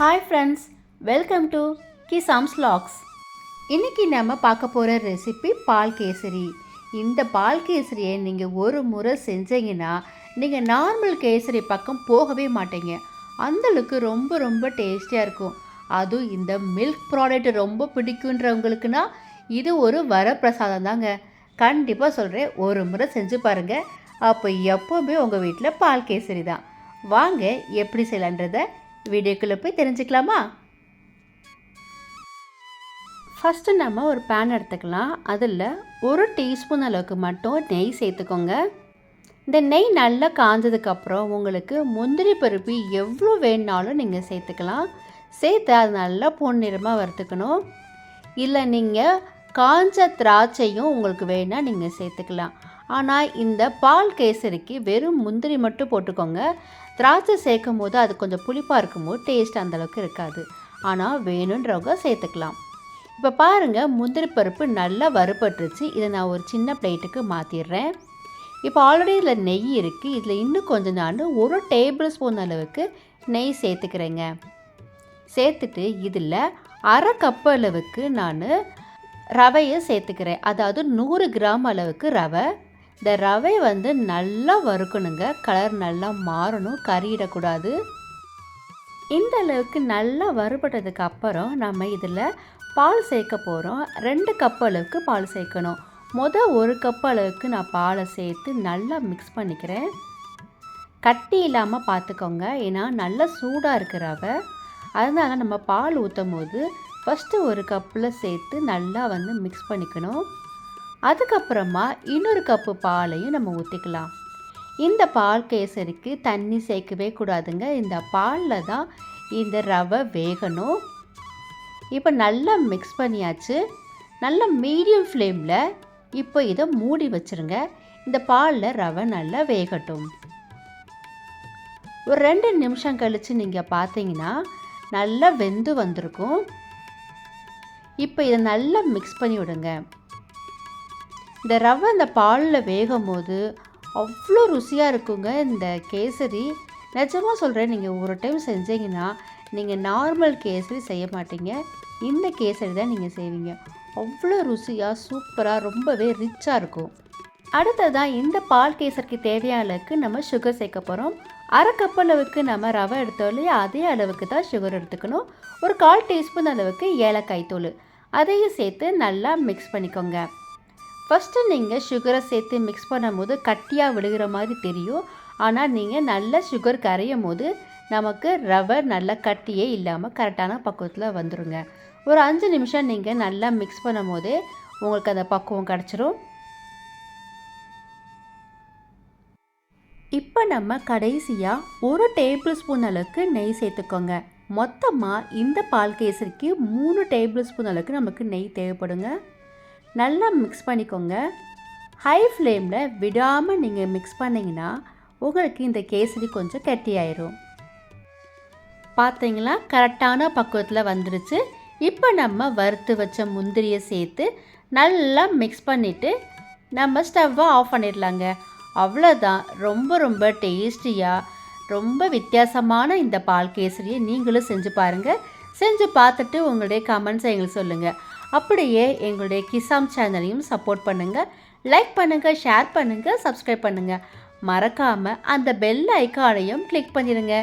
Hi friends welcome to Kisams logs இன்றைக்கி நம்ம பார்க்க போகிற ரெசிபி பால் கேசரி. இந்த பால் கேசரியை நீங்கள் ஒரு முறை செஞ்சீங்கன்னா நீங்கள் நார்மல் கேசரி பக்கம் போகவே மாட்டீங்க. அந்தளவுக்கு ரொம்ப ரொம்ப டேஸ்டியாக இருக்கும். அதுவும் இந்த மில்க் ப்ராடக்ட் ரொம்ப பிடிக்குன்றவங்களுக்குனா இது ஒரு வரப்பிரசாதம் தாங்க. கண்டிப்பாக சொல்கிறேன் ஒரு முறை செஞ்சு பாருங்கள் அப்போ எப்போவுமே உங்கள் வீட்டில் பால் கேசரி தான். வாங்க எப்படி செய்யலான்றதை வீடியோக்குள்ளே போய் தெரிஞ்சுக்கலாமா? ஃபஸ்ட்டு நம்ம ஒரு பேன் எடுத்துக்கலாம். அதில் ஒரு டீஸ்பூன் அளவுக்கு மட்டும் நெய் சேர்த்துக்கோங்க. இந்த நெய் நல்லா காஞ்சதுக்கப்புறம் உங்களுக்கு முந்திரி பருப்பு எவ்வளோ வேணுனாலும் நீங்கள் சேர்த்துக்கலாம். சேர்த்து அது நல்லா பொன்னிறமாக வறுத்துக்கணும். இல்லை நீங்கள் காஞ்ச திராட்சையும் உங்களுக்கு வேணால் நீங்கள் சேர்த்துக்கலாம். ஆனால் இந்த பால் கேசரிக்கு வெறும் முந்திரி மட்டும் போட்டுக்கோங்க. திராட்சை சேர்க்கும் போது அது கொஞ்சம் புளிப்பாக இருக்கும்போது டேஸ்ட் அந்தளவுக்கு இருக்காது. ஆனால் வேணுன்றவங்க சேர்த்துக்கலாம். இப்போ பாருங்கள் முந்திரி பருப்பு நல்லா வறுபட்டுருச்சு. இதை நான் ஒரு சின்ன பிளேட்டுக்கு மாற்றிடுறேன் இப்போ ஆல்ரெடி இதில் நெய் இருக்குது இதில் இன்னும் கொஞ்சம் நான் ஒரு டேபிள் ஸ்பூன் அளவுக்கு நெய் சேர்த்துக்கிறேங்க. சேர்த்துட்டு இதில் அரை கப்பு அளவுக்கு நான் ரவையை சேர்த்துக்கிறேன். அதாவது நூறு கிராம் அளவுக்கு ரவை. இந்த ரவை வந்து நல்லா வறுக்கணுங்க. கலர் நல்லா மாறணும். கறியிடக்கூடாது இந்த அளவுக்கு நல்லா வறுபட்டதுக்கு அப்புறம் நம்ம இதில் பால் சேர்க்க போகிறோம் ரெண்டு கப் அளவுக்கு பால் சேர்க்கணும். மொதல் ஒரு கப் அளவுக்கு நான் பாலை சேர்த்து நல்லா மிக்ஸ் பண்ணிக்கிறேன். கட்டி இல்லாமல் பார்த்துக்கோங்க ஏன்னா நல்லா சூடாக இருக்கிற ரவை. அதனால் நம்ம பால் ஊற்றும் போது ஃபஸ்ட்டு ஒரு கப்பில் சேர்த்து நல்லா வந்து மிக்ஸ் பண்ணிக்கணும். அதுக்கப்புறமா இன்னொரு கப்பு பாலையும் நம்ம ஊற்றிக்கலாம் இந்த பால் கேசரிக்கு தண்ணி சேர்க்கவே கூடாதுங்க. இந்த பாலில் தான் இந்த ரவை வேகணும். இப்போ நல்லா மிக்ஸ் பண்ணியாச்சு. நல்லா மீடியம் ஃப்ளேமில் இப்போ இதை மூடி வச்சுருங்க. இந்த பாலில் ரவை நல்லா வேகட்டும். ஒரு ரெண்டு நிமிஷம் கழித்து நீங்கள் பார்த்தீங்கன்னா நல்லா வெந்து வந்திருக்கும். இப்போ இதை நல்லா மிக்ஸ் பண்ணி விடுங்க. இந்த ரவை அந்த பாலில் வேகும் போது அவ்வளோ ருசியாக இருக்குங்க. இந்த கேசரி. நிஜமாக சொல்கிறேன் நீங்கள் ஒரு டைம் செஞ்சீங்கன்னா நீங்கள் நார்மல் கேசரி செய்ய மாட்டீங்க. இந்த கேசரி தான் நீங்கள் செய்வீங்க. அவ்வளோ ருசியாக சூப்பராக ரொம்பவே ரிச்சாக இருக்கும். அடுத்ததாக இந்த பால் கேசரிக்கு தேவையான அளவுக்கு நம்ம சுகர் சேர்க்க போகிறோம் அரை கப் அளவுக்கு நம்ம ரவை எடுத்தோம் இல்லையா? அதே அளவுக்கு தான் சுகர் எடுத்துக்கணும். ஒரு கால் டீஸ்பூன் அளவுக்கு ஏலக்காய் தூள். அதையும் சேர்த்து நல்லா மிக்ஸ் பண்ணிக்கோங்க. ஃபஸ்ட்டு நீங்கள் சுகரை சேர்த்து மிக்ஸ் பண்ணும்போது கட்டியாக விழுகிற மாதிரி தெரியும். ஆனால் நீங்கள் நல்லா சுகர் கரையும் போது நமக்கு ரவை நல்லா கட்டியே இல்லாமல் கரெக்டான பக்குவத்தில் வந்துடுங்க ஒரு அஞ்சு நிமிஷம் நீங்கள் நல்லா மிக்ஸ் பண்ணும் போதே உங்களுக்கு அந்த பக்குவம் கிடச்சிரும். இப்போ நம்ம கடைசியாக ஒரு டேபிள் ஸ்பூன் அளவுக்கு நெய் சேர்த்துக்கோங்க. மொத்தமாக இந்த பால் கேசரிக்கு மூணு டேபிள் ஸ்பூன் அளவுக்கு நமக்கு நெய் தேவைப்படுங்க. நல்லா மிக்ஸ் பண்ணிக்கோங்க. ஹை ஃப்ளேமில் விடாமல் நீங்கள் மிக்ஸ் பண்ணிங்கன்னா உங்களுக்கு இந்த கேசரி கொஞ்சம் கெட்டியாயிரும். பார்த்தீங்களா கரெக்டான பக்குவத்தில் வந்துருச்சு. இப்போ நம்ம வறுத்து வச்ச முந்திரியை சேர்த்து நல்லா மிக்ஸ் பண்ணிவிட்டு நம்ம ஸ்டவ்வை ஆஃப் பண்ணிடலாங்க. அவ்வளோதான் ரொம்ப ரொம்ப டேஸ்டியாக ரொம்ப வித்தியாசமான இந்த பால் கேசரியை நீங்களும் செஞ்சு பாருங்கள் செஞ்சு பார்த்துட்டு உங்களுடைய கமெண்ட்ஸை எங்களுக்கு சொல்லுங்கள் அப்படியே எங்களுடைய கிசாம் சேனலையும் சப்போர்ட் பண்ணுங்கள் லைக் பண்ணுங்கள் ஷேர் பண்ணுங்கள் சப்ஸ்கிரைப் பண்ணுங்கள் மறக்காமல் அந்த பெல் ஐக்கானையும் கிளிக் பண்ணிடுங்க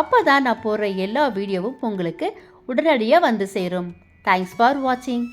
அப்போ தான் நான் போடுற எல்லா வீடியோவும் உங்களுக்கு உடனடியாக வந்து சேரும். தேங்க்ஸ் ஃபார் வாட்சிங்